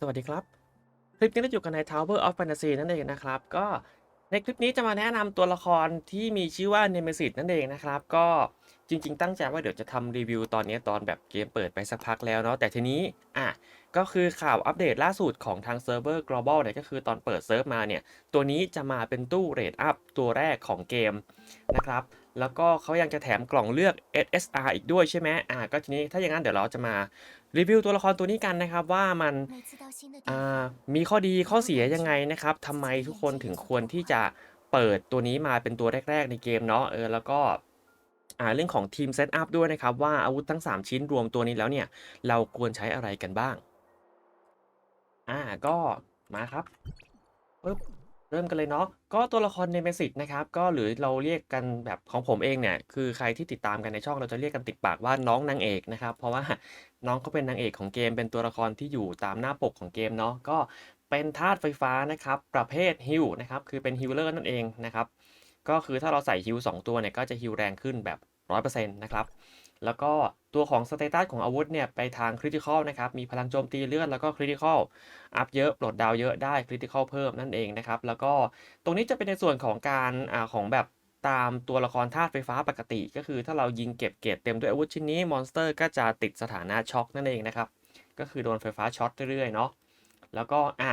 สวัสดีครับ คลิปนี้เราอยู่กันใน Tower of Fantasy นั่นเองนะครับ ก็ในคลิปนี้จะมาแนะนำตัวละครที่มีชื่อว่า Nemesis นั่นเองนะครับ ก็จริง ๆ ตั้งใจว่าเดี๋ยวจะทำรีวิวตอนนี้ตอนแบบเกมเปิดไปสักพักแล้วเนาะแต่ทีนี้อะก็คือข่าวอัปเดตล่าสุดของทางเซิร์ฟเวอร์ global เนี่ยก็คือตอนเปิดเซิร์ฟมาเนี่ย ตัวนี้จะมาเป็นตู้เรทอัพตัวแรกของเกมนะครับ แล้วก็เขายังจะแถมกล่องเลือก SSR อีกด้วยใช่ไหมอ่าก็ทีนี้ถ้าอย่างนั้นเดี๋ยวเราจะมา รีวิวตัวละครตัวนี้กันนะครับว่ามันมีข้อดีข้อเสียยังไงนะครับทำไมทุกคนถึงควรที่จะเปิดตัวนี้มาเป็นตัวแรก ๆ ในเกมเนาะเออแล้วก็เรื่องของทีมเซตอัพด้วยนะครับ ว่าอาวุธทั้ง 3 ชิ้นรวมตัวนี้แล้วเนี่ย เราควรใช้อะไรกันบ้าง อ่าก็มาครับปึ๊บ เริ่มกันเลยเนาะก็ตัวละครเนเมซิสนะครับก็หรือเราเรียกกันแบบของผมเองเนี่ยคือใครที่ติดตามกันในช่องเราจะเรียกกันติดปากว่าน้องนางเอกนะครับเพราะว่าน้องเขาเป็นนางเอกของเกม เป็นตัวละครที่อยู่ตามหน้าปกของเกมเนาะก็เป็นธาตุไฟฟ้านะครับประเภทฮิลนะครับคือเป็นฮิลเลอร์นั่นเองนะครับก็คือถ้าเราใส่ฮิล2ตัวเนี่ยก็จะฮิลแรงขึ้นแบบ 100%นะครับ แล้วก็ตัวของสเตตัสของอาวุธเนี่ยไปทางคริติคอลนะครับ มีพลังโจมตีเลือดแล้วก็คริติคอลอัพเยอะปลดดาวเยอะได้คริติคอลเพิ่มนั่นเองนะครับ แล้วก็ตรงนี้จะเป็นในส่วนของการอ่าของแบบตามตัวละครธาตุไฟฟ้าปกติ ก็คือถ้าเรายิงเก็บเกรดเต็มด้วยอาวุธชิ้นนี้มอนสเตอร์ก็จะติดสถานะช็อกนั่นเองนะครับ ก็คือโดนไฟฟ้าช็อตเรื่อยๆเนาะแล้วก็อะ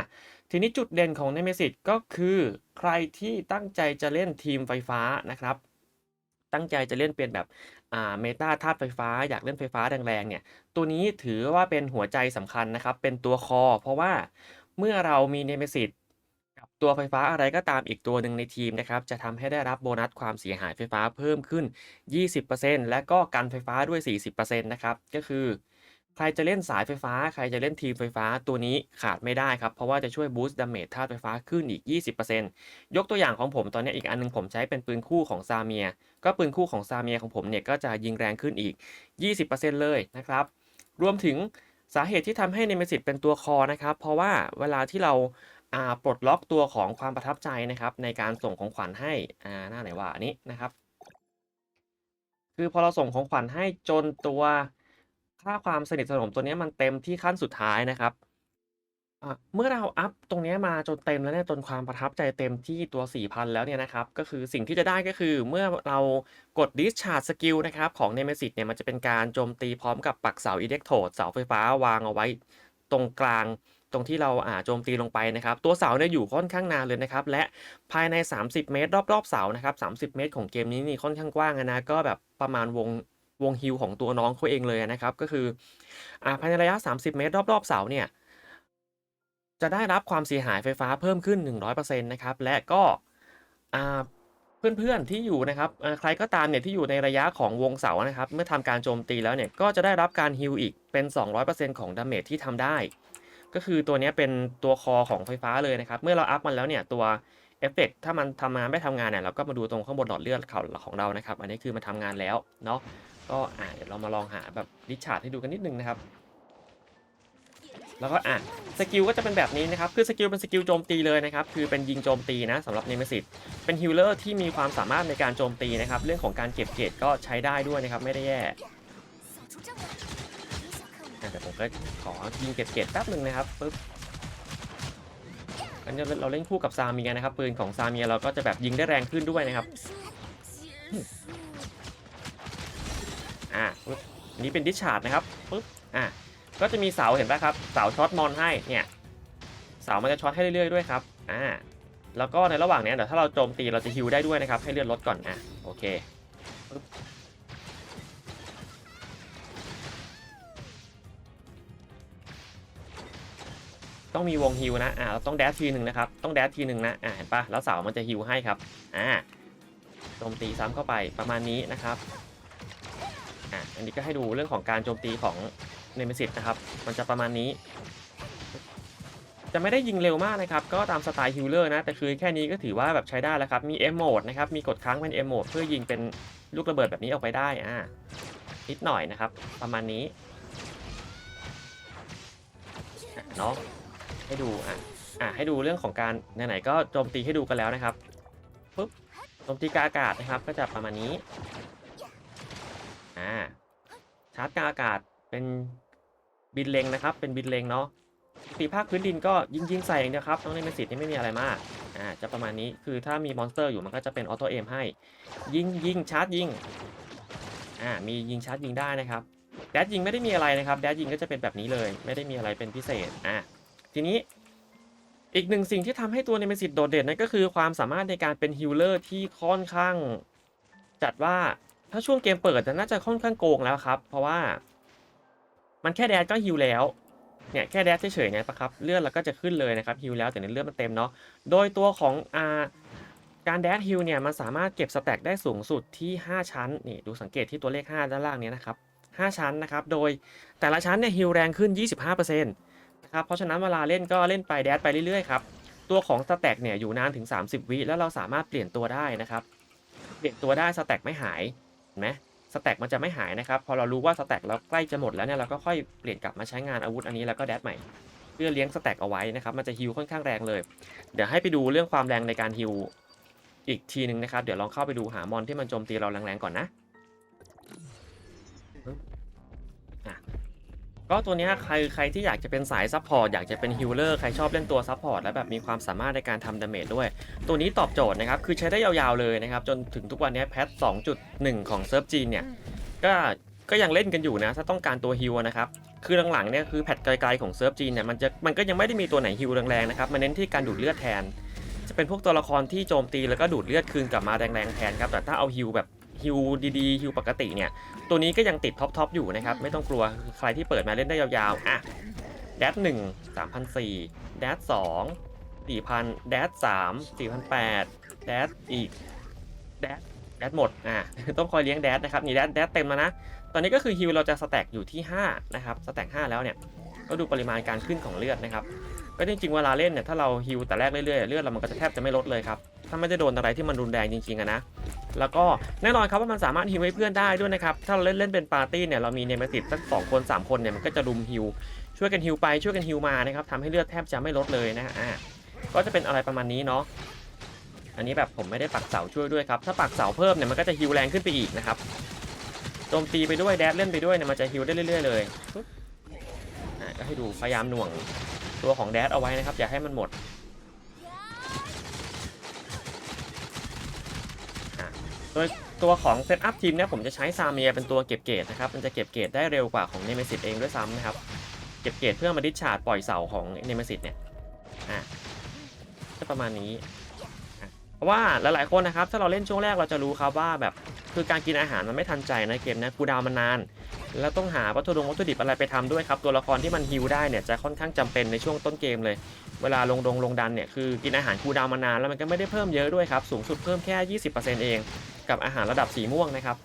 ทีนี้จุดเด่นของ Nemesis ก็คือใครที่ตั้งใจจะเล่นทีมไฟฟ้านะครับ ตั้งใจจะเล่นเป็นแบบเมตาธาตุไฟฟ้า อยากเล่นไฟฟ้าแรงๆเนี่ยตัวนี้ถือว่าเป็นหัวใจสำคัญนะครับ เป็นตัวคอ เพราะว่าเมื่อเรามีเนมิสิตกับตัวไฟฟ้าอะไรก็ตามอีกตัวหนึ่งในทีมนะครับ จะทำให้ได้รับโบนัสความเสียหายไฟฟ้าเพิ่มขึ้น 20%และก็กันไฟฟ้าด้วย 40%นะครับก็คือ ใครจะเล่นสายไฟฟ้า ใครจะเล่นทีมไฟฟ้าตัวนี้ขาดไม่ได้ครับ เพราะว่าจะช่วยบูสต์ดาเมจธาตุไฟฟ้าขึ้นอีก 20%ยกตัวอย่างของผมตอนนี้อีกอันหนึงผมใช้เป็นปืนคู่ของซาเมีย ก็ปืนคู่ของซาเมียของผมเนี่ยก็จะยิงแรงขึ้นอีก 20%เลยนะครับ รวมถึงสาเหตุที่ทำให้เนเมซิสเป็นตัวคอนะครับ เพราะว่าเวลาที่เราอ่าปลดล็อกตัวของความประทับใจนะครับ ในการส่งของขวัญให้อ่าหน้าไหนว่าอันนี้นะครับ คือพอเราส่งของขวัญให้จนตัว ค่าความสนิทสนมตัวนี้มันเต็มที่ขั้นสุดท้ายนะครับเมื่อเราอัพตรงนี้มาจนเต็มแล้วเนี่ยจนความประทับใจเต็มที่ตัว 4,000 แล้วเนี่ยนะครับ ก็คือสิ่งที่จะได้ก็คือเมื่อเรากด discharge skill นะครับ ของ Nemesis เนี่ยมันจะเป็นการโจมตีพร้อมกับปักเสา electrode เสาไฟฟ้าวางเอาไว้ตรงกลางตรงที่เราอ่าโจมตีลงไปนะครับ ตัวเสาเนี่ยอยู่ค่อนข้างนานเลยนะครับ และภายใน 30 เมตร รอบๆเสานะครับ 30 เมตร ของเกมนี้นี่ค่อนข้างกว้างนะก็แบบประมาณวง วงฮิลของตัวน้องเขาเองเลยนะครับ ก็คืออ่าภายในระยะ 30 เมตร รอบๆเสาเนี่ยจะได้รับความเสียหายไฟฟ้าเพิ่มขึ้น 100%นะครับ และก็อ่าเพื่อนๆที่อยู่นะครับใครก็ตามเนี่ยที่อยู่ในระยะของวงเสานะครับ เมื่อทำการโจมตีแล้วเนี่ยก็จะได้รับการฮิลอีกเป็น 200%ของดาเมจที่ทำได้ ก็คือตัวนี้เป็นตัวคอของไฟฟ้าเลยนะครับ เมื่อเราอัพมันแล้วเนี่ยตัวเอฟเฟกถ้ามันทำงานไม่ทำงานเนี่ยเราก็มาดูตรงข้างบนหลอดเลือดเขาของเรานะครับ อันนี้คือมันทำงานแล้วเนาะ ก็อ่าเดี๋ยวเรามาลองหาแบบดิชาร์ดให้ดูกันนิดนึงนะครับ แล้วก็อะสกิลก็จะเป็นแบบนี้นะครับ คือสกิลเป็นสกิลโจมตีเลยนะครับ คือเป็นยิงโจมตีนะสำหรับเนเมซิสเป็นฮิลเลอร์ที่มีความสามารถในการโจมตีนะครับ เรื่องของการเก็บเกรดก็ใช้ได้ด้วยนะครับ ไม่ได้แย่แต่ผมก็ขอยิงเก็บเกรดแป๊บหนึ่งนะครับปึ๊บอันนี้เราเล่นคู่กับซาเมียนะครับปืนของซาเมียเราก็จะแบบยิงได้แรงขึ้นด้วยนะครับ อะปึ๊บอันนี้เป็นดิชาร์ดนะครับปึ๊บอะก็จะมีเสาเห็นปะครับเสาช็อตมอนให้เนี่ยเสามันจะช็อตให้เรื่อยๆด้วยครับอ่าแล้วก็ในระหว่างนี้เดี๋ยวถ้าเราโจมตีเราจะฮิวได้ด้วยนะครับ ให้เลือดลดก่อนอะโอเคปึ๊บต้องมีวงฮิวนะ อ่า เราต้องแดชทีหนึ่งนะครับ ต้องแดชทีหนึ่งนะ อ่า เห็นปะแล้วเสามันจะฮิวให้ครับ อ่า โจมตีซ้ำเข้าไปประมาณนี้นะครับ อะอันนี้ก็ให้ดูเรื่องของการโจมตีของเนเมซิสนะครับ มันจะประมาณนี้ จะไม่ได้ยิงเร็วมากนะครับ ก็ตามสไตล์ฮิลเลอร์นะ แต่คือแค่นี้ก็ถือว่าแบบใช้ได้แล้วครับ มีเอมโหมดนะครับ มีกดค้างเป็นเอมโหมดเพื่อยิงเป็นลูกระเบิดแบบนี้ออกไปได้อ่านิดหน่อยนะครับ ประมาณนี้เนาะให้ดูอะอะให้ดูเรื่องของการไหนๆก็โจมตีให้ดูกันแล้วนะครับปุ๊บโจมตีกาอากาศนะครับ ก็จะประมาณนี้ อ่าชาร์จกาอากาศเป็นบินเลงนะครับ เป็นบินเลงเนาะตีภาคพื้นดินก็ยิงยิงใส่อย่างเดียวครับน้องเล่นเมซิสนี่ไม่มีอะไรมากอ่าจะประมาณนี้คือถ้ามีมอนสเตอร์อยู่มันก็จะเป็นออโต้เอมให้ ยิงยิงชาร์จยิงอ่ามียิงชาร์จยิงได้นะครับแดดยิงไม่ได้มีอะไรนะครับแดดยิงก็จะเป็นแบบนี้เลย ไม่ได้มีอะไรเป็นพิเศษอ่าทีนี้อีกหนึ่งสิ่งที่ทำให้ตัวเนเมซิสโดดเด่นนั่นก็คือความสามารถในการเป็นฮิลเลอร์ที่ค่อนข้างจัดว่า ถ้าช่วงเกมเปิดน่าจะค่อนข้างโกงแล้วครับ เพราะว่า มันแค่แดดก็ฮิลแล้วเนี่ยแค่แดดเฉยๆเนี่ยปะครับเลือดเราก็จะขึ้นเลยนะครับฮิลแล้วแต่ในเลือดมันเต็มเนาะโดยตัวของอาการแดดฮิลเนี่ยมันสามารถเก็บสแต็กได้สูงสุดที่ 5 ชั้นนี่ดูสังเกตที่ตัวเลข 5 ด้านล่างเนี้นะครับ 5 ชั้นนะครับโดยแต่ละชั้นเนี่ยฮิลแรงขึ้น 25%นะครับเพราะฉะนั้นเวลาเล่นก็เล่นไปแดดไปเรื่อยๆครับตัวของสแต็กเนี่ยอยู่นานถึง 30 วิแล้วเราสามารถเปลี่ยนตัวได้นะครับ เปลี่ยนตัวได้สแต็กไม่หายเห็น ไหมสแต็กมันจะไม่หายนะครับ พอเรารู้ว่าสแต็กเราใกล้จะหมดแล้วเนี่ยเราก็ค่อยเปลี่ยนกลับมาใช้งานอาวุธอันนี้แล้วก็แดดใหม่ เพื่อเลี้ยงสแต็กเอาไว้นะครับ มันจะฮิลค่อนข้างแรงเลย เดี๋ยวให้ไปดูเรื่องความแรงในการฮิลอีกทีหนึ่งนะครับ เดี๋ยวลองเข้าไปดูหามอนที่มันโจมตีเราแรงๆก่อนนะ ก็ตัวเนี้ยใครใครที่อยากจะเป็นสายซัพพอร์ตอยากจะเป็นฮิลเลอร์ใครชอบเล่นตัวซัพพอร์ตแล้วแบบมีความสามารถในการทำดาเมจด้วย ตัวนี้ตอบโจทย์นะครับ คือใช้ได้ยาวๆเลยนะครับ จนถึงทุกวันนี้แพท 2.1 ของเซิร์ฟจีนเนี่ย ก็ก็ยังเล่นกันอยู่นะ ถ้าต้องการตัวฮิวนะครับ คือหลังๆเนี่ยคือแพทไกลๆของเซิร์ฟจีนเนี่ยมันจะมันก็ยังไม่ได้มีตัวไหนฮิวแรงๆนะครับมันเน้นที่การดูดเลือดแทน จะเป็นพวกตัวละครที่โจมตีแล้วก็ดูดเลือดคืนกลับมาแรงๆแทนครับแต่ถ้าเอาฮิวแบบ ฮิวดีๆฮิวปกติเนี่ย ตัวนี้ก็ยังติดท็อปๆอยู่นะครับ ไม่ต้องกลัวใครที่เปิดมาเล่นได้ยาวๆ อะ แดดหนึ่งสามพันสี่แดดสองสี่พันแดดสามสี่พันแปดแดดอีก แดดแดดหมด อะ ต้องคอยเลี้ยงแดดนะครับ นี่แดดแดดเต็มแล้วนะ ตอนนี้ก็คือฮิวเราจะสแต็กอยู่ที่ 5 นะครับ สแต็ก5แล้วเนี่ย ก็ดูปริมาณการขึ้นของเลือดนะครับ ก็จริงๆ เวลาเล่นเนี่ย ถ้าเราฮิวแต่แรกเรื่อยๆ เลือดเรามันก็จะแทบจะไม่ลดเลยครับ ถ้าไม่ได้โดนอะไรที่มันรุนแรงจริงๆอะนะแล้วก็แน่นอนครับว่ามันสามารถฮิวให้เพื่อนได้ด้วยนะครับถ้าเราเล่นเล่นเป็นปาร์ตี้เนี่ยเรามีเนมติดสักสองคนสามคนเนี่ยมันก็จะรุมฮิวช่วยกันฮิวไปช่วยกันฮิวมานะครับทำให้เลือดแทบจะไม่ลดเลยนะอ่าก็จะเป็นอะไรประมาณนี้เนาะอันนี้แบบผมไม่ได้ปักเสาช่วยด้วยครับถ้าปักเสาเพิ่มเนี่ยมันก็จะฮิวแรงขึ้นไปอีกนะครับโจมตีไปด้วยแดดเล่นไปด้วยเนี่ยมันจะฮิวได้เรื่อย ๆ เลยก็ให้ดูพยายามหน่วงตัวของแดดเอาไว้นะครับอย่าให้มันหมดอะ โดยตัวของเซตอัพทีมเนี่ยผมจะใช้ซาเมียเป็นตัวเก็บเกรดนะครับ มันจะเก็บเกรดได้เร็วกว่าของเนเมซิตเองด้วยซ้ำนะครับ เก็บเกรดเพื่อมาดิชาร์ดปล่อยเสาของเนเมซิตเนี่ยอะก็ประมาณนี้เพราะว่าหลายๆคนนะครับ ถ้าเราเล่นช่วงแรกเราจะรู้ครับว่าแบบคือการกินอาหารมันไม่ทันใจนะเกมนะคูดาวมันนาน แล้วต้องหาวัตถุดงวัตถุดิบอะไรไปทำด้วยครับ ตัวละครที่มันฮิลได้เนี่ยจะค่อนข้างจำเป็นในช่วงต้นเกมเลย เวลาลงดงลงดันเนี่ยคือกินอาหารคูดาวมานานแล้วมันก็ไม่ได้เพิ่มเยอะด้วยครับสูงสุดเพิ่มแค่ 20%เอง กับอาหารระดับสีม่วงนะครับ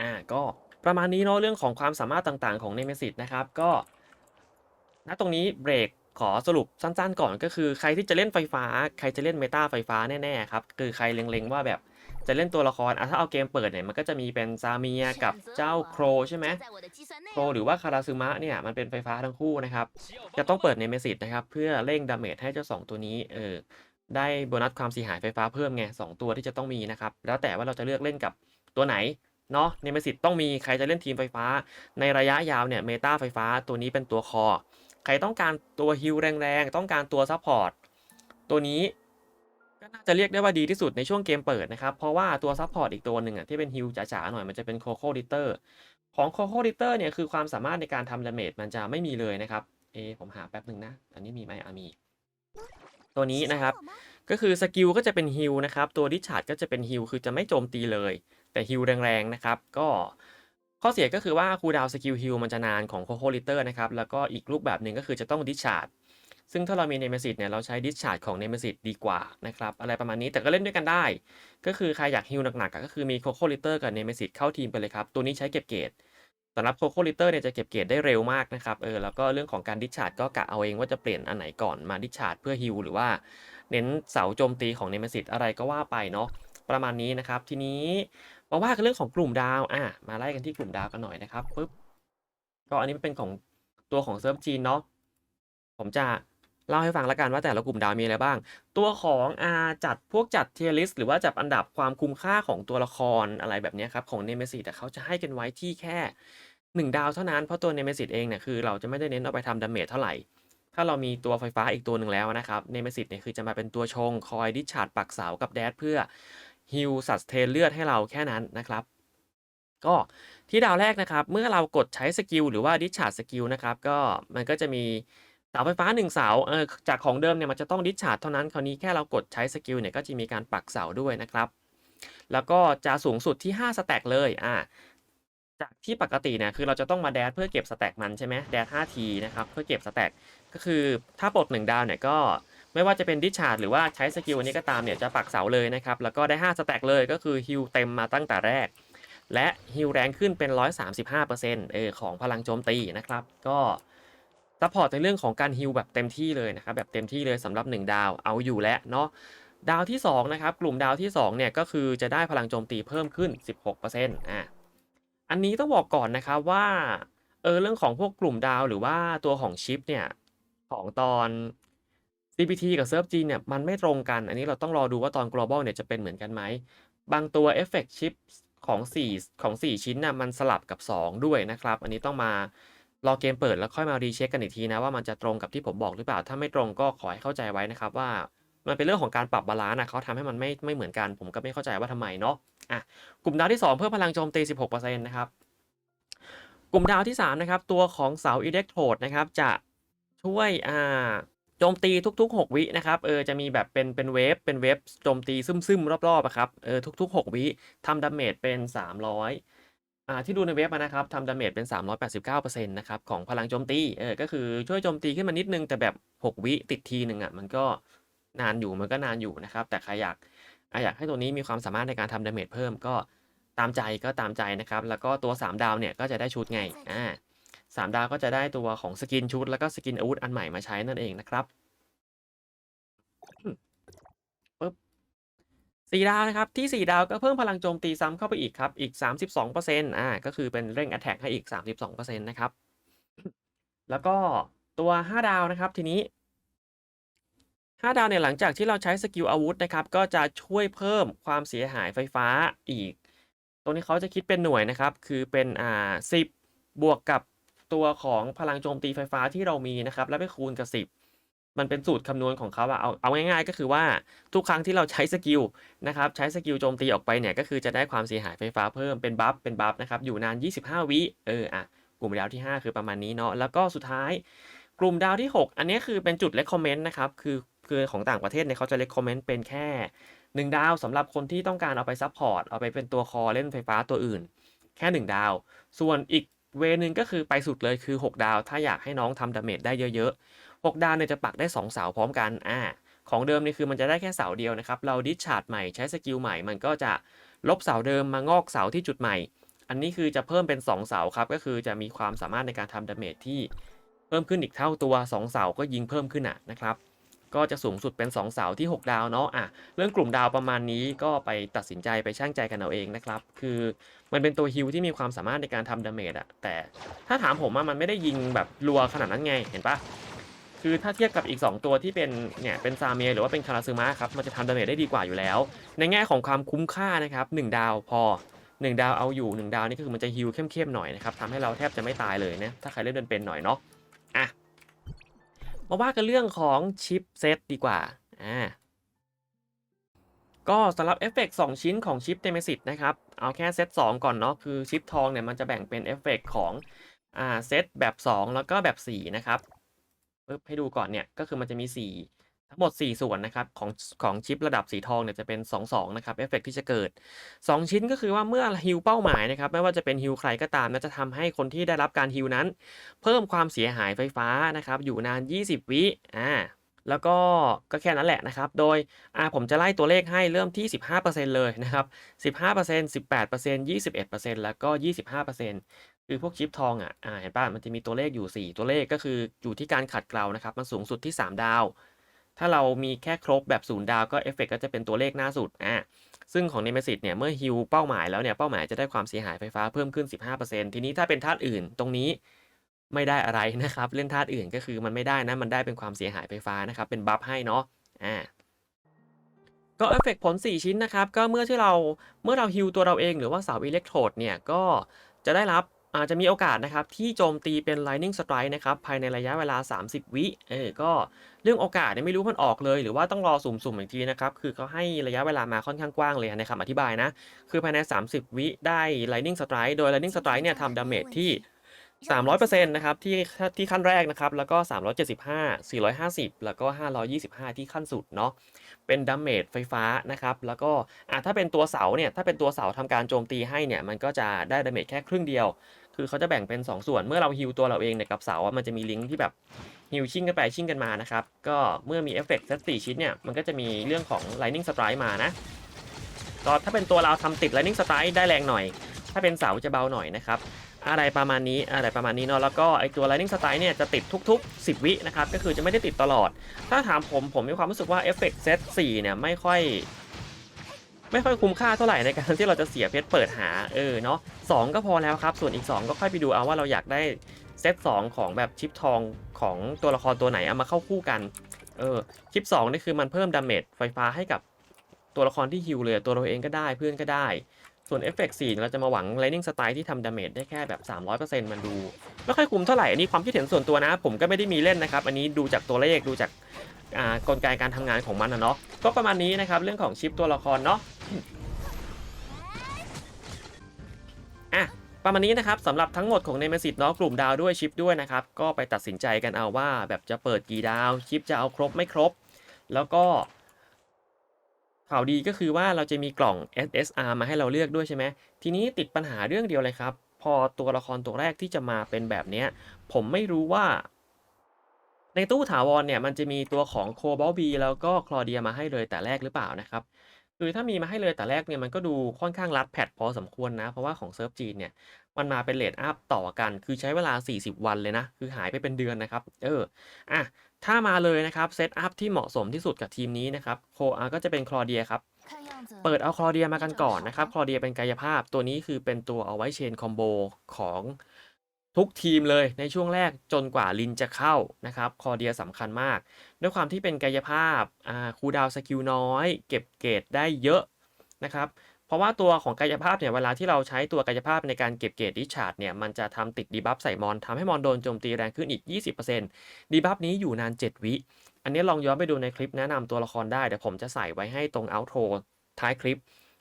อ่าก็ประมาณนี้เนาะเรื่องของความสามารถต่างๆของเนเมซิตนะครับก็ณตรงนี้เบรกขอสรุปสั้นๆก่อนก็คือใครที่จะเล่นไฟฟ้า ใครจะเล่นเมตาไฟฟ้าแน่ๆครับ คือใครเล็งๆว่าแบบจะเล่นตัวละครอะถ้าเอาเกมเปิดเนี่ยมันก็จะมีเป็นซาเมียกับเจ้าโครใช่ไหมโครหรือว่าคาราซึมะเนี่ยมันเป็นไฟฟ้าทั้งคู่นะครับ จะต้องเปิดในเมสิตนะครับ เพื่อเร่งดาเมจให้เจ้าสองตัวนี้เออ ได้โบนัสความเสียหายไฟฟ้าเพิ่มไงสองตัวที่จะต้องมีนะครับ แล้วแต่ว่าเราจะเลือกเล่นกับตัวไหนเนาะในมสิตต้องมีใครจะเล่นทีมไฟฟ้า ในระยะยาวเนี่ยเมตาไฟฟ้าตัวนี้เป็นตัวคอ ใครต้องการตัวฮิลแรงๆ ต้องการตัวซัพพอร์ตตัวนี้ก็น่าจะเรียกได้ว่าดีที่สุดในช่วงเกมเปิดนะครับ เพราะว่าตัวซัพพอร์ตอีกตัวหนึ่งอะที่เป็นฮิลจ๋าๆหน่อยมันจะเป็นโคโค่ดิเตอร์ของโคโค่ดิเตอร์เนี่ยคือความสามารถในการทำดาเมจมันจะไม่มีเลยนะครับเอผมหาแป๊บหนึ่งนะ อันนี้มีไหมอะมี ตัวนี้นะครับ ก็คือสกิลก็จะเป็นฮิลนะครับ ตัวดิชาร์ดก็จะเป็นฮิลคือจะไม่โจมตีเลย แต่ฮิลแรงๆนะครับ ก็ข้อเสียก็คือว่าคูดาวสกิลฮิลมันจะนานของโคโคลิเตอร์นะครับ แล้วก็อีกรูปแบบหนึ่งก็คือจะต้องดิชาร์ดซึ่งถ้าเรามีเนเมซิตเนี่ยเราใช้ดิชาร์ดของเนเมซิตดีกว่านะครับอะไรประมาณนี้แต่ก็เล่นด้วยกันได้ ก็คือใครอยากฮิลหนักๆก็คือมีโคโคลิเตอร์กับเนเมซิตเข้าทีมไปเลยครับ ตัวนี้ใช้เก็บเกรด สำหรับโคโคลิเตอร์เนี่ยจะเก็บเกรดได้เร็วมากนะครับเออแล้วก็เรื่องของการดิชาร์ดก็กะเอาเองว่าจะเปลี่ยนอันไหนก่อนมาดิชาร์ดเพื่อฮิลหรือว่าเน้นเสาโจมตีของเนเมซิตอะไรก็ว่าไปเนาะประมาณนี้นะครับ ทีนี้มาว่ากันเรื่องของกลุ่มดาวอะมาไล่กันที่กลุ่มดาวกันหน่อยนะครับปึ๊บก็อันนี้เป็นของตัวของเซิร์ฟจีนเนาะผมจะเล่าให้ฟังล้วกันว่าแต่ละกลุ่มดาวมีอะไรบ้าง ตัวของอาจัดพวกจัดเทียริสหรือว่าจัดอันดับความคุ้มค่าของตัวละครอะไรแบบนี้ครับ ของเนเมซิตแต่เขาจะให้กันไว้ที่แค่ 1ดาวเท่านั้น เพราะตัว Nemesis เองเนี่ยคือเราจะไม่ได้เน้นเอาไปทำดาเมจเท่าไหร่ ถ้าเรามีตัวไฟฟ้าอีกตัวหนึ่งแล้วนะครับ Nemesis เนี่ยคือจะมาเป็นตัวชงคอยดิชาร์จปักเสากับแดดเพื่อฮิลสัสเทนเลือดให้เราแค่นั้นนะครับ ก็ที่ดาวแรกนะครับ เมื่อเรากดใช้สกิลหรือว่าดิชาร์จสกิลนะครับก็มันก็จะมีเสาไฟฟ้า1เสาเออจากของเดิมเนี่ยมันจะต้องดิชาร์จเท่านั้นคราวนี้แค่เรากดใช้สกิลเนี่ยก็จะมีการปักเสาด้วยนะครับ แล้วก็จะสูงสุดที่5สแต็กเลยอ่า จากที่ปกติเนี่ยคือเราจะต้องมาแดดเพื่อเก็บสแต็กมันใช่ไหมแดด5ทีนะครับเพื่อเก็บสแต็กก็คือถ้าปลด1ดาวเนี่ยก็ไม่ว่าจะเป็นดิชาร์ดหรือว่าใช้สกิลอันนี้ก็ตามเนี่ยจะปักเสาเลยนะครับ แล้วก็ได้ 5 สแต็กเลยก็คือฮิลเต็มมาตั้งแต่แรก และฮิลแรงขึ้นเป็น 135%เออของพลังโจมตีนะครับ ก็ซัพพอร์ตในเรื่องของการฮิลแบบเต็มที่เลยนะครับแบบเต็มที่เลยสำหรับ 1 ดาวเอาอยู่แล้วเนาะดาวที่2นะครับกลุ่มดาวที่2เนี่ยก็คือจะได้พลังโจมตีเพิ่มขึ้น 16%อะ อันนี้ต้องบอกก่อนนะครับว่าเออเรื่องของพวกกลุ่มดาวหรือว่าตัวของชิปเนี่ยของตอน CPT กับ Surf G เนี่ยมันไม่ตรงกัน อันนี้เราต้องรอดูว่าตอน global เนี่ยจะเป็นเหมือนกันไหม บางตัว Effect Chip ของ 4 ของ 4 ชิ้นน่ะมันสลับกับ 2 ด้วยนะครับ อันนี้ต้องมารอเกมเปิดแล้วค่อยมารีเช็คกันอีกทีนะว่ามันจะตรงกับที่ผมบอกหรือเปล่า ถ้าไม่ตรงก็ขอให้เข้าใจไว้นะครับว่า มันเป็นเรื่องของการปรับบาลานซ์นะเขาทำให้มันไม่ไม่เหมือนกัน ผมก็ไม่เข้าใจว่าทำไมเนาะอะกลุ่มดาวที่ 2 เพิ่มพลังโจมตี 16%นะครับกลุ่มดาวที่3นะครับตัวของเสาอิเล็กโทรดนะครับจะช่วยอ่าโจมตีทุกๆ 6 วินะครับ เออ จะมีแบบเป็นเป็นเวฟ เป็นเวฟโจมตีซึมๆ รอบๆอะครับ เออ ทุกๆ 6 วิทำดาเมจเป็น 300 อ่า ที่ดูในเว็บนะครับทำดาเมจเป็น 389%นะครับ ของพลังโจมตี เออ ก็คือช่วยโจมตีขึ้นมานิดนึง แต่แบบ 6 วิติดทีหนึ่งอะมันก็ นานอยู่มันก็นานอยู่นะครับ แต่ใครอยากอะอยากให้ตัวนี้มีความสามารถในการทำดาเมจเพิ่มก็ตามใจก็ตามใจนะครับ แล้วก็ตัว 3 ดาวเนี่ยก็จะได้ชุดไงอ่าสามดาวก็จะได้ตัวของสกินชุด แล้วก็สกินอาวุธอันใหม่มาใช้นั่นเองนะครับปึ๊บสี่ดาวนะครับ ที่ 4 ดาวก็เพิ่มพลังโจมตีซ้ำเข้าไปอีกครับ อีก 32%อ่าก็คือเป็นเร่ง Attack ให้อีก 32%นะครับ แล้วก็ตัว 5 ดาวนะครับ ทีนี้ 5 ดาวเนี่ยหลังจากที่เราใช้สกิลอาวุธนะครับก็จะช่วยเพิ่มความเสียหายไฟฟ้าอีก ตรงนี้เขาจะคิดเป็นหน่วยนะครับ คือเป็นอ่า10บวกกับตัวของพลังโจมตีไฟฟ้าที่เรามีนะครับ แล้วไปคูณกับ 10 มันเป็นสูตรคำนวณของเขาอะเอาเอาง่ายๆ ก็คือว่าทุกครั้งที่เราใช้สกิลนะครับใช้สกิลโจมตีออกไปเนี่ยก็คือจะได้ความเสียหายไฟฟ้าเพิ่มเป็นบัฟเป็นบัฟนะครับอยู่นาน 25 วิเอออะกลุ่มดาวที่ 5 คือประมาณนี้เนาะแล้วก็สุดท้ายกลุ่มดาวที่ 6 อันนี้คือเป็นจุด recommend นะครับ คือ คือของต่างประเทศเนี่ยเขาจะ recommend เป็นแค่ 1 ดาวสำหรับคนที่ต้องการเอาไปซัพพอร์ตเอาไปเป็นตัวคอเล่นไฟฟ้าตัวอื่น แค่ 1 ดาว ส่วนอีกเวนึงก็คือไปสุดเลยคือ 6 ดาว ถ้าอยากให้น้องทำดาเมจได้เยอะๆ 6 ดาวเนี่ยจะปักได้ 2 เสาพร้อมกันอ่าของเดิมนี่คือมันจะได้แค่เสาเดียวนะครับ เราดิชาร์จใหม่ใช้สกิลใหม่ มันก็จะลบเสาเดิมมางอกเสาที่จุดใหม่ อันนี้คือจะเพิ่มเป็น 2 เสาครับ ก็คือจะมีความสามารถในการทำดาเมจที่เพิ่มขึ้นอีกเท่าตัว 2 เสาก็ยิงเพิ่มขึ้นอะนะครับ ก็จะสูงสุดเป็น 2 เสาที่ 6 ดาวเนาะอะเรื่องกลุ่มดาวประมาณนี้ก็ไปตัดสินใจไปช่างใจกันเอาเองนะครับ คือมันเป็นตัวฮิลที่มีความสามารถในการทำดาเมจอะแต่ถ้าถามผมว่ามันไม่ได้ยิงแบบรัวขนาดนั้นไงเห็นปะคือถ้าเทียบกับอีก 2 ตัวที่เป็นเนี่ยเป็นซาเมียหรือว่าเป็นคาราซึมะครับมันจะทำดาเมจได้ดีกว่าอยู่แล้ว ในแง่ของความคุ้มค่านะครับ1ดาวพอ 1 ดาวเอาอยู่ 1 ดาวนี่คือมันจะฮิลเข้มๆหน่อยนะครับทำให้เราแทบจะไม่ตายเลยนะถ้าใครเล่นเดินเป็นหน่อยเนาะ มาว่ากันเรื่องของชิปเซตดีกว่า อ่า ก็สำหรับเอฟเฟกต์2ชิ้นของชิปเทมสิตนะครับ เอาแค่เซต2ก่อนเนาะ คือชิปทองเนี่ยมันจะแบ่งเป็นเอฟเฟกต์ของ อ่า เซตแบบ 2 แล้วก็แบบ 4 นะครับปึ๊บให้ดูก่อนเนี่ย ก็คือมันจะมี 4 ทั้งหมด 4 ส่วนนะครับของของชิประดับสีทองเนี่ยจะเป็น 2-2 นะครับเอฟเฟกต์ที่จะเกิด 2 ชิ้นก็คือว่าเมื่อฮิลเป้าหมายนะครับไม่ว่าจะเป็นฮิลใครก็ตามนะจะทำให้คนที่ได้รับการฮิลนั้น เพิ่มความเสียหายไฟฟ้านะครับอยู่นาน 20 วิอ่าแล้วก็ก็แค่นั้นแหละนะครับ โดยอ่าผมจะไล่ตัวเลขให้เริ่มที่ 15%เลยนะครับ15% 18% 21%แล้วก็ 25%คือพวกชิปทองอะอ่าเห็นป่ะมันจะมีตัวเลขอยู่ 4 ตัวเลขก็คืออยู่ที่การขัดเกลานะครับ มันสูงสุดที่ 3 ดาว ถ้าเรามีแค่ครบแบบ0ดาวก็เอฟเฟกก็จะเป็นตัวเลขหน้าสุดอ่าซึ่งของ n e m e s i s เนี่ยเมื่อฮิลเป้าหมายแล้วเนี่ยเป้าหมายจะได้ความเสียหายไฟฟ้าเพิ่มขึ้น 15%ทีนี้ถ้าเป็นธาตุอื่นตรงนี้ไม่ได้อะไรนะครับ เล่นธาตุอื่นก็คือมันไม่ได้นะมันได้เป็นความเสียหายไฟฟ้านะครับเป็นบัฟให้เนาะอ่าก็เอฟเฟกผล 4 ชิ้นนะครับ ก็เมื่อที่เราเมื่อเราฮิลตัวเราเองหรือว่าเสาอิเล็กโทรดเนี่ยก็จะได้รับ อาจจะมีโอกาสนะครับที่โจมตีเป็น Lightning Strike นะครับภายในระยะเวลา 30 วิเออก็เรื่องโอกาสเนี่ยไม่รู้มันออกเลย หรือว่าต้องรอสุ่มๆอีกทีนะครับคือเขาให้ระยะเวลามาค่อนข้างกว้างเลยในคำอธิบายนะ คือภายใน 30 วิได้ Lightning Strike โดย Lightning Strike เนี่ยทำดาเมจที่ 300%นะครับที่ที่ขั้นแรกนะครับแล้วก็ 375 450 แล้วก็ 525 ที่ขั้นสุดเนาะเป็นดาเมจไฟฟ้านะครับแล้วก็อะถ้าเป็นตัวเสาเนี่ยถ้าเป็นตัวเสาทำการโจมตีให้เนี่ยมันก็จะได้ดาเมจแค่ครึ่งเดียว คือเขาจะแบ่งเป็น 2 ส่วน เมื่อเราฮิวตัวเราเองเนี่ยกับเสาอะมันจะมีลิงก์ที่แบบฮิวชิ่งกันไปชิ่งกันมานะครับ ก็เมื่อมีเอฟเฟกต์เซตสี่ชิ้นเนี่ย มันก็จะมีเรื่องของ Lightning Strike มานะก็ถ้าเป็นตัวเราทำติด Lightning Strike ได้แรงหน่อย ถ้าเป็นเสาจะเบาหน่อยนะครับ อะไรประมาณนี้ อะไรประมาณนี้เนาะ แล้วก็ไอตัว Lightning Strike เนี่ยจะติดทุก ๆ 10 วินะครับ ก็คือจะไม่ได้ติดตลอด ถ้าถามผม ผมมีความรู้สึกว่าเอฟเฟกต์เซต4เนี่ยไม่ค่อย ไม่ค่อยคุ้มค่าเท่าไหร่ในการที่เราจะเสียเพชรเปิดหาเออเนาะสองก็พอแล้วครับ ส่วนอีก 2 ก็ค่อยไปดูเอาว่าเราอยากได้เซต2ของแบบชิปทองของตัวละครตัวไหนเอามาเข้าคู่กันเออชิป2นี่คือมันเพิ่มดาเมจไฟฟ้าให้กับตัวละครที่ฮิวเลยตัวเราเองก็ได้เพื่อนก็ได้ ส่วนเอฟเฟกต์4เราจะมาหวัง Lightning style ที่ทำดาเมจได้แค่แบบ 300%มันดูไม่ค่อยคุ้มเท่าไหร่อันนี้ความคิดเห็นส่วนตัวนะ ผมก็ไม่ได้มีเล่นนะครับ อันนี้ดูจากตัวเลขดูจาก กลไกการทำงานของมันนะเนาะก็ประมาณนี้นะครับเรื่องของชิปตัวละครเนาะอะประมาณนี้นะครับสำหรับทั้งหมดของ n e m e s i s เนาะกลุ่มดาวด้วยชิปด้วยนะครับ ก็ไปตัดสินใจกันเอาว่า แบบจะเปิดกี่ดาวชิปจะเอาครบไม่ครบ แล้วก็ข่าวดีก็คือว่าเราจะมีกล่อง SSR มาให้เราเลือกด้วยใช่ไหมทีนี้ติดปัญหาเรื่องเดียวเลยครับ พอตัวละครตัวแรกที่จะมาเป็นแบบนี้ผมไม่รู้ว่า ในตู้ถาวรเนี่ยมันจะมีตัวของโคบอลบีแล้วก็คลอเดียมาให้เลยแต่แรกหรือเปล่านะครับคือถ้ามีมาให้เลยแต่แรกเนี่ยมันก็ดูค่อนข้างรัดแพทพอสมควรนะ เพราะว่าของเซิร์ฟจีนเนี่ยมันมาเป็นเลทอัพต่อกัน คือใช้เวลา 40 วันเลยนะ คือหายไปเป็นเดือนนะครับ เอออะถ้ามาเลยนะครับเซตอัพที่เหมาะสมที่สุดกับทีมนี้นะครับโคอาก็จะเป็นคลอเดียครับเปิดเอาคลอเดียมากันก่อนนะครับคลอเดียเป็นกายภาพตัวนี้คือเป็นตัวเอาไว้เชนคอมโบของ ทุกทีมเลยในช่วงแรกจนกว่าลินจะเข้านะครับ คอเดียสำคัญมาก ด้วยความที่เป็นกายภาพอ่าคูดาวสกิลน้อย เก็บเกรดได้เยอะนะครับ เพราะว่าตัวของกายภาพเนี่ยเวลาที่เราใช้ตัวกายภาพในการเก็บเกรดดิชาร์ดเนี่ยมันจะทำติดดีบัฟใส่มอนทำให้มอนโดนโจมตีแรงขึ้นอีก 20%ดีบัฟนี้อยู่นาน 7 วิ อันนี้ลองย้อนไปดูในคลิปแนะนำตัวละครได้เดี๋ยวผมจะใส่ไว้ให้ตรงเอาโทรท้ายคลิป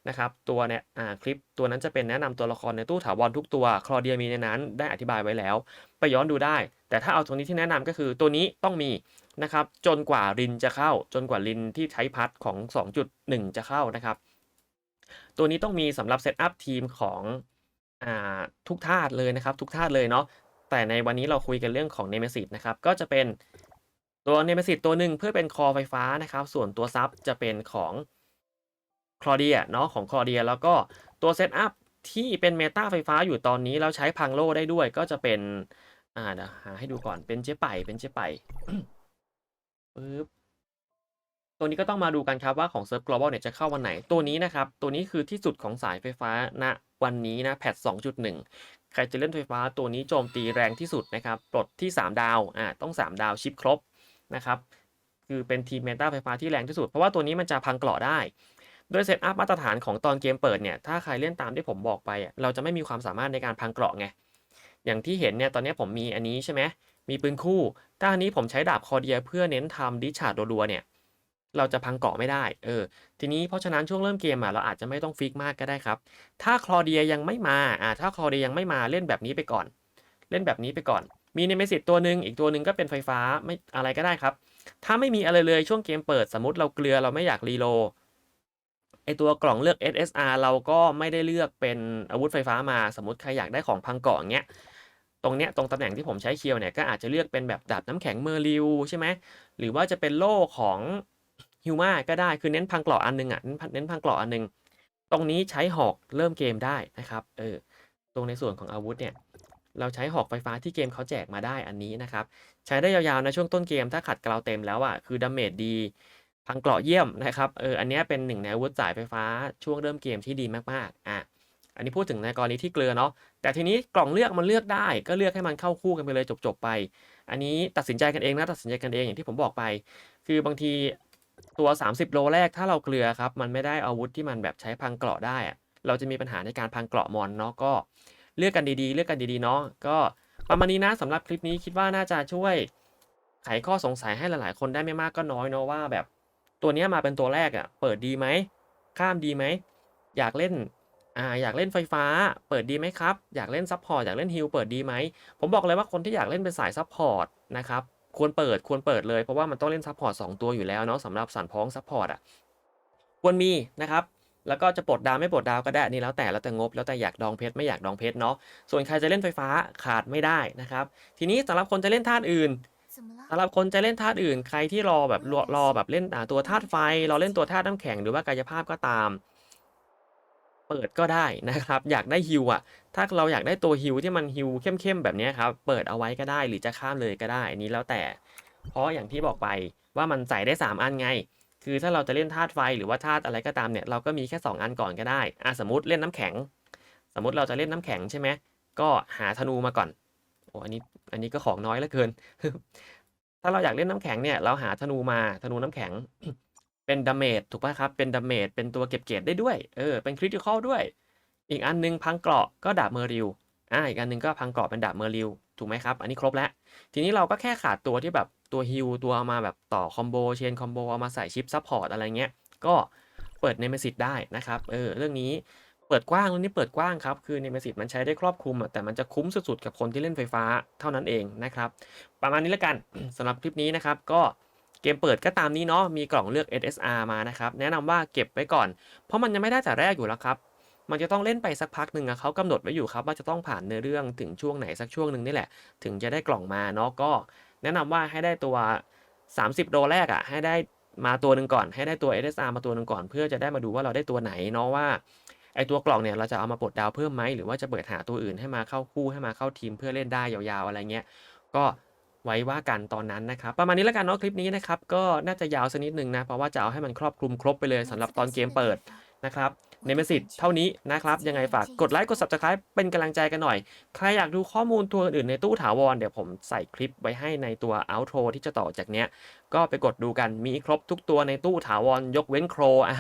นะครับตัวเนี่ยคลิปตัวนั้นจะเป็นแนะนำตัวละครในตู้ถาวรทุกตัวคลอเดียมีในนั้นได้อธิบายไว้แล้ว ไปย้อนดูได้ แต่ถ้าเอาตรงนี้ที่แนะนำก็คือตัวนี้ต้องมีนะครับจนกว่ารินจะเข้า จนกว่ารินที่ใช้พัดของ 2.1 จะเข้านะครับ ตัวนี้ต้องมีสำหรับเซตอัพทีมของอทุกธาตุเลยนะครับ ทุกธาตุเลยเนาะแต่ในวันนี้เราคุยกันเรื่องของเนเมซิสนะครับก็จะเป็นตัวเนเมซิสตัวหนึ่งเพื่อเป็นคอไฟฟ้านะครับ ส่วนตัวซับจะเป็นของ คลอเดียเนาะของคลอเดียแล้วก็ตัวเซตอัพที่เป็นเมตาไฟฟ้าอยู่ตอนนี้แล้วใช้พังโลได้ด้วยก็จะเป็น อ่าเดี๋ยวหาให้ดูก่อนเป็นเจ๊ไป่เป็นเจ๊ไปปึ๊บตัวนี้ก็ต้องมาดูกันครับว่าของ Surf Global เนี่ยจะเข้าวันไหนตัวนี้นะครับ ตัวนี้คือที่สุดของสายไฟฟ้าณวันนี้นะแพท2.1 ใครจะเล่นไฟฟ้าตัวนี้โจมตีแรงที่สุดนะครับ ปลดที่ 3 ดาวอ่าต้อง 3 ดาวชิปครบนะครับ คือเป็นทีมเมตาไฟฟ้าที่แรงที่สุด เพราะว่าตัวนี้มันจะพังเกราะได้ โดยเซตอัพมาตรฐานของตอนเกมเปิดเนี่ยถ้าใครเล่นตามที่ผมบอกไป เราจะไม่มีความสามารถในการพังเกราะไงอย่างที่เห็นเนี่ยตอนนี้ผมมีอันนี้ใช่ไหมมีปืนคู่ ถ้าอันนี้ผมใช้ดาบคอเดียเพื่อเน้นทำดิชาร์ดรัวๆเนี่ยเราจะพังเกาะไม่ได้ เออ ทีนี้เพราะฉะนั้นช่วงเริ่มเกมอะเราอาจจะไม่ต้องฟิกมากก็ได้ครับ ถ้าคลอเดียยังไม่มา อ่า ถ้าคลอเดียยังไม่มาเล่นแบบนี้ไปก่อน เล่นแบบนี้ไปก่อน มีเนเมซิตตัวหนึ่งอีกตัวหนึ่งก็เป็นไฟฟ้าไม่อะไรก็ได้ครับ ถ้าไม่มีอะไรเลยช่วงเกมเปิดสมมติเราเกลือเราไม่อยากรีโล ไอตัวกล่องเลือก SSR เราก็ไม่ได้เลือกเป็นอาวุธไฟฟ้ามาสมมติใครอยากได้ของพังเกาะอย่างเงี้ยตรงเนี้ยตรงตำแหน่งที่ผมใช้เคียวเนี่ยก็อาจจะเลือกเป็นแบบดาบน้ำแข็งเมอร์ลิวใช่ไหมหรือว่าจะเป็นโล่ของฮิวมาก็ได้คือเน้นพังเกราะอันหนึงอะเน้นพังเน้นพังกราะอันหนึง ตรงนี้ใช้หอกเริ่มเกมได้นะครับเออตรงในส่วนของอาวุธเนี่ยเราใช้หอกไฟฟ้าที่เกมเขาแจกมาได้อันนี้นะครับ ใช้ได้ยาวๆนะช่วงต้นเกมถ้าขัดกลาเต็มแล้วอะคือดาเมจดี พังเกราะเยี่ยมนะครับ เออ อันนี้เป็นหนึ่งในอาวุธสายไฟฟ้าช่วงเริ่มเกมที่ดีมากๆ อะ อันนี้พูดถึงในกรณีที่เกลือเนาะ แต่ทีนี้กล่องเลือกมันเลือกได้ ก็เลือกให้มันเข้าคู่กันไปเลยจบๆไป อันนี้ตัดสินใจกันเองนะ ตัดสินใจกันเองอย่างที่ผมบอกไป คือบางทีตัว 30 โลแรกถ้าเราเกลือครับ มันไม่ได้อาวุธที่มันแบบใช้พังเกราะได้อะเราจะมีปัญหาในการพังเกราะมอนเนาะ ก็เลือกกันดีๆ เลือกกันดีๆ เนาะ ก็ประมาณนี้นะสำหรับคลิปนี้คิดว่าน่าจะช่วยไขข้อสงสัยให้หลายๆ คนได้ไม่มากก็น้อยเนาะว่าแบบ ตัวนี้มาเป็นตัวแรกอะ่ะ เปิดดีไหม ข้ามดีไหม อยากเล่น อ่า อยากเล่นไฟฟ้า เปิดดีไหมครับ อยากเล่นซับพอร์ต อยากเล่นฮิลเปิดดีไหม ผมบอกเลยว่าคนที่อยากเล่นเป็นสายซับพอร์ตนะครับ ควรเปิด ควรเปิดเลย เพราะว่ามันต้องเล่นซับพอร์ตสตัวอยู่แล้วเนาะสำหรับสันพ้องซับพอร์ตอะ ควรมีนะครับแล้วก็จะปลดดาวไม่ปลดดาวก็ได้นี่แล้วแต่แล้วแต่งบ แล้วแต่อยากดองเพชรไม่อยากดองเพชรเนาะส่วนใครจะเล่นไฟฟ้าขาดไม่ได้นะครับ ทีนี้สำหรับคนจะเล่นธาตุอื่น สำหรับคนจะเล่นธาตุอื่น ใครที่รอแบบรอรอแบบเล่นอ่าตัวธาตุไฟรอเล่นตัวธาตุน้ำแข็งหรือว่ากายภาพก็ตาม เปิดก็ได้นะครับ อยากได้ฮิวอะ ถ้าเราอยากได้ตัวฮิวที่มันฮิวเข้มๆแบบเนี้ยครับ เปิดเอาไว้ก็ได้หรือจะข้ามเลยก็ได้อันนี้แล้วแต่ เพราะอย่างที่บอกไปว่ามันใส่ได้ 3 อันไง คือถ้าเราจะเล่นธาตุไฟหรือว่าธาตุอะไรก็ตามเนี่ยเราก็มีแค่ 2 อันก่อนก็ได้อะสมมติเล่นน้ำแข็ง สมมติเราจะเล่นน้ำแข็งใช่ไหมก็หาธนูมาก่อนโอ้อันนี้อันนี้ก็ของน้อยเหลือเกิน ถ้าเราอยากเล่นน้ำแข็งเนี่ย เราหาธนูมาธนูน้ำแข็ง เป็นดาเมจถูกป่ะครับ เป็นดาเมจเป็นตัวเก็บเกรดได้ด้วย เออ เป็นคริติคอลด้วย อีกอันนึงพังเกราะก็ดาบเมอริลอ่า อีกอันนึงก็พังเกราะเป็นดาบเมอริลถูกไหมครับ อันนี้ครบแล้ว ทีนี้เราก็แค่ขาดตัวที่แบบตัวฮิลตัวเอามาแบบต่อคอมโบเชนคอมโบเอามาใส่ชิปซัพพอร์ตอะไรเงี้ย ก็เปิดเนมสิตได้นะครับ เออ เรื่องนี้ เปิดกว้างเรื่องนี้เปิดกว้างครับ คือเนม s สิตมันใช้ได้ครอบคลุมแต่มันจะคุ้มสุดๆกับคนที่เล่นไฟฟ้าเท่านั้นเองนะครับ ประมาณนี้แล้วกันสำหรับคลิปนี้นะครับ ก็เกมเปิดก็ตามนี้เนาะ มีกล่องเลือก SSR มานะครับ แนะนำว่าเก็บไว้ก่อน เพราะมันยังไม่ได้แต่แรกอยู่แล้วครับ มันจะต้องเล่นไปสักพักหนึ่งอะเขากำหนดไว้อยู่ครับว่าจะต้องผ่านเนื้อเรื่องถึงช่วงไหนสักช่วงหนึ่งนี่แหละ ถึงจะได้กล่องมาเนาะ ก็ แนะนำว่าให้ได้ตัว 30 โดแรกอะให้ได้มาตัวหนึ่งก่อน ให้ได้ตัว SSR มาตัวหนึ่งก่อน เพื่อจะได้มาดูว่าเราได้ตัวไหนเนาะว่า ไอตัวกล่องเนี่ยเราจะเอามาปลดดาวเพิ่มไหมหรือว่าจะเปิดหาตัวอื่นให้มาเข้าคู่ให้มาเข้าทีมเพื่อเล่นได้ยาวๆอะไรเงี้ยก็ไว้ว่ากันตอนนั้นนะครับ ประมาณนี้แล้วกันเนาะคลิปนี้นะครับก็น่าจะยาวสักนิดหนึ่งนะเพราะว่าจะเอาให้มันครอบคลุมครบไปเลยสำหรับตอนเกมเปิดนะครับ เนมสิตเท่านี้นะครับ ยังไงฝากกดไลค์กด subscribe เป็นกำลังใจกันหน่อย ใครอยากดูข้อมูลตัวอื่นในตู้ถาวร เดี๋ยวผมใส่คลิปไว้ให้ในตัว outro ที่จะต่อจากเนี้ย ก็ไปกดดูกันมีครบทุกตัวในตู้ถาวร ยกเว้นโครอะ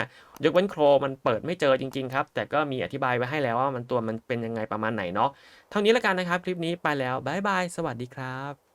ยกเว้นโครมันเปิดไม่เจอจริงๆครับ แต่ก็มีอธิบายไว้ให้แล้วว่ามันตัวมันเป็นยังไงประมาณไหนเนาะเท่านี้แล้วกันนะครับ คลิปนี้ไปแล้วบายบายสวัสดีครับ